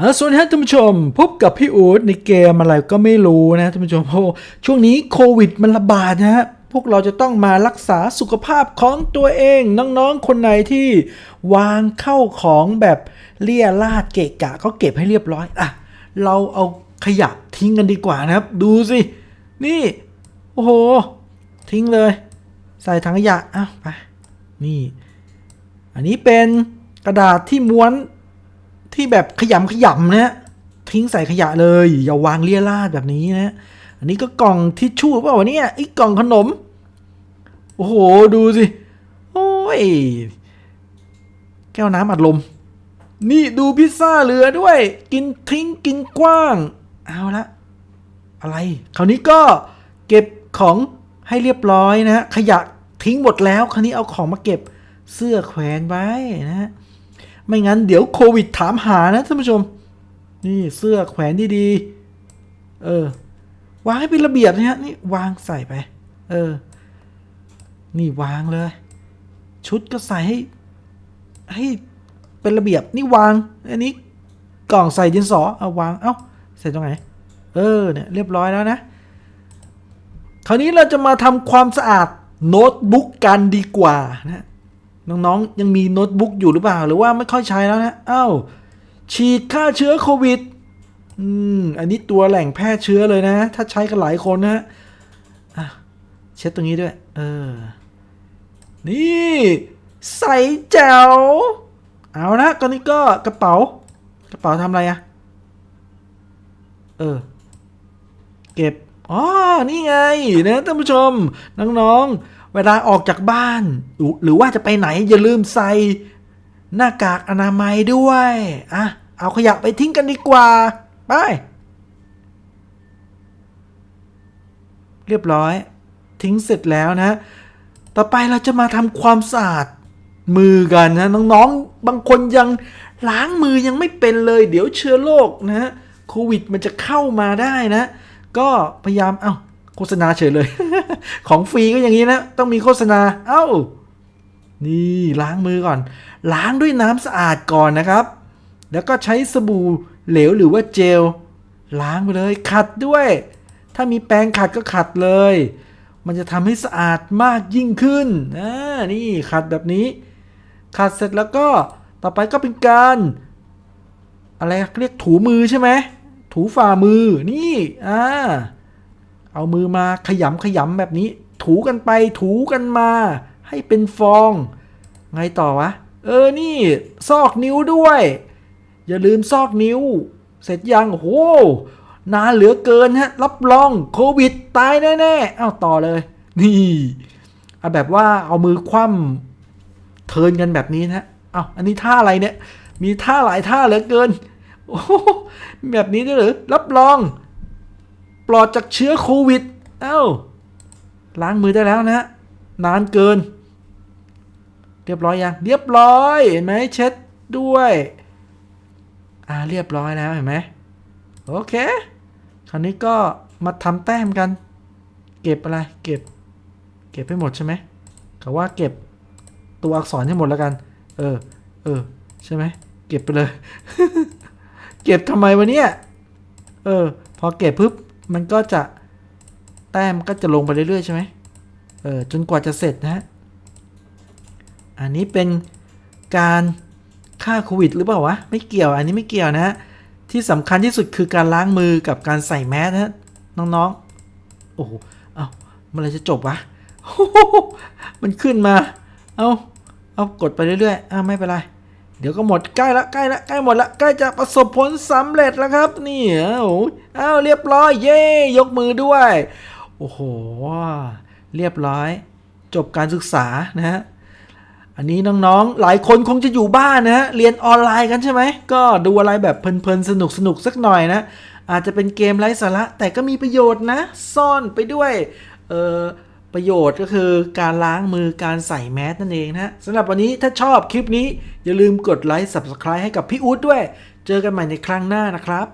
อะสวัสดีท่านผู้ชม พบกับพี่อู๊ดในเกมอะไรก็ไม่รู้นะท่านผู้ชมเพราะช่วงนี้โควิดมันระบาดนะฮะพวกเราจะต้องมารักษาสุขภาพของตัวเองน้องๆคนไหนที่วางเข้าของแบบเลี่ยลาดเกะกะก็เก็บให้เรียบร้อยอะเราเอาขยะทิ้งกันดีกว่านะครับ ดูสินี่โอ้โห ทิ้งเลย ใส่ถังขยะอ้าวไปนี่ อันนี้เป็นกระดาษที่ม้วน ที่แบบขยำขยำนะฮะทิ้งใส่ขยะเลย อย่าวางเลี่ยราดแบบนี้นะอันนี้ก็กล่องทิชชู่เปล่าวะเนี่ยไอ้กล่องขนม โอ้โห ดูสิ โอ้ย แก้วน้ำอัดลม นี่ดูพิซซ่าเหลือด้วย กินทิ้งกินกว้าง เอาละ อะไร คราวนี้ก็เก็บของให้เรียบร้อยนะฮะขยะทิ้งหมดแล้ว คราวนี้เอาของมาเก็บเสื้อแขวนไว้นะฮะ ไม่งั้นเดี๋ยวโควิดถามหานะท่านผู้ชม นี่เสื้อแขวนดีๆ เออ วางให้เป็นระเบียบนะฮะนี่วางใส่ไป เออ นี่วางเลย ชุดก็ใส่ให้ ให้เป็นระเบียบนี่วาง อันนี้กล่องใส่ดินสอเอาวาง เอ้า ใส่ตรงไหน เออ เนี่ย เรียบร้อยแล้วนะ คราวนี้เราจะมาทำความสะอาดโน้ตบุ๊กกันดีกว่านะ น้องๆ ยังมีโน้ตบุ๊กอยู่หรือเปล่า หรือว่าไม่ค่อยใช้แล้วนะอ้าวฉีดฆ่าเชื้อโควิด อืม อันนี้ตัวแหล่งแพร่เชื้อเลยนะ ถ้าใช้กันหลายคนนะอะเช็ดตรงนี้ด้วย เออ นี่ใส่แจ๋วเอานะตอนนี้ก็กระเป๋า กระเป๋าทำอะไรอะเออ เก็บ อ๋อ นี่ไงนะท่านผู้ชม น้อง ๆ เวลาออกจากบ้าน หรือว่าจะไปไหนอย่าลืมใส่หน้ากากอนามัยด้วยอะเอาขยะไปทิ้งกันดีกว่า ไป เรียบร้อย ทิ้งเสร็จแล้วนะ ต่อไปเราจะมาทำความสะอาดมือกันนะ น้องๆ บางคนยังล้างมือยังไม่เป็นเลย เดี๋ยวเชื้อโรคนะโควิดมันจะเข้ามาได้นะ ก็พยายามเอ้า โฆษณาเฉยเลย ของฟรีก็อย่างนี้นะ ต้องมีโฆษณา เอ้า นี่ล้างมือก่อน ล้างด้วยน้ำสะอาดก่อนนะครับ แล้วก็ใช้สบู่เหลวหรือว่าเจล ล้างไปเลย ขัดด้วย ถ้ามีแปรงขัดก็ขัดเลย มันจะทำให้สะอาดมากยิ่งขึ้นอ่านี่ขัดแบบนี้ ขัดเสร็จแล้วก็ต่อไปก็เป็นการ อะไรเรียกถูมือใช่ไหมถูฝ่ามือนี่อ่า เอามือมาขยำขยำแบบนี้ ถูกันไปถูกันมา ให้เป็นฟอง ไงต่อวะ เออนี่ ซอกนิ้วด้วย อย่าลืมซอกนิ้ว เสร็จยังโอ้โหนานเหลือเกินฮะ รับรองโควิดตายแน่ๆ เอาต่อเลย นี่เอาแบบว่าเอามือคว่ำเทิร์นกันแบบนี้นะเอาอันนี้ท่าอะไรเนี่ย มีท่าหลายท่าเหลือเกิน โอ้แบบนี้ด้วยหรือรับรอง ปลอดจากเชื้อโควิด เอ้า ล้างมือได้แล้วนะ นานเกิน เรียบร้อยยัง เรียบร้อย เห็นไหมเช็ดด้วย อ่า เรียบร้อยแล้วเห็นไหม โอเค คราวนี้ก็มาทำแต้มกัน เก็บอะไร เก็บ เก็บให้หมดใช่ไหมเขาว่าเก็บตัวอักษรให้หมดแล้วกัน เออ เออ ใช่ไหม เก็บไปเลย เก็บทำไมวะเนี่ย เออ พอเก็บปุ๊บ มันก็จะแต้มก็จะลงไปเรื่อยๆใช่ไหมเออจนกว่าจะเสร็จนะฮะ อันนี้เป็นการฆ่าโควิดหรือเปล่าวะ ไม่เกี่ยวอันนี้ไม่เกี่ยวนะฮะที่สำคัญที่สุดคือการล้างมือกับการใส่แมสนะน้องๆ โอ้โห เอาเมื่อไรจะจบวะ มันขึ้นมา เอาเอากดไปเรื่อยๆอ่าไม่เป็นไร เดี๋ยวก็หมดใกล้ละใกล้ละใกล้หมดละใกล้จะประสบผลสำเร็จแล้วครับนี่โอ้โหอ้าวเรียบร้อยเย้ยกมือด้วย โอ้โหเรียบร้อย จบการศึกษานะฮะอันนี้น้องๆ หลายคนคงจะอยู่บ้านนะฮะเรียนออนไลน์กันใช่ไหมก็ดูอะไรแบบเพลินๆสนุกๆสักหน่อยนะ อาจจะเป็นเกมไร้สาระแต่ก็มีประโยชน์นะ ซ่อนไปด้วยเออประโยชน์ก็คือการล้างมือการใส่แมสนั่นเองนะสำหรับวันนี้ถ้าชอบคลิปนี้ อย่าลืมกดไลค์ Subscribe ให้กับพี่อู๊ดด้วย เจอกันใหม่ในครั้งหน้านะครับ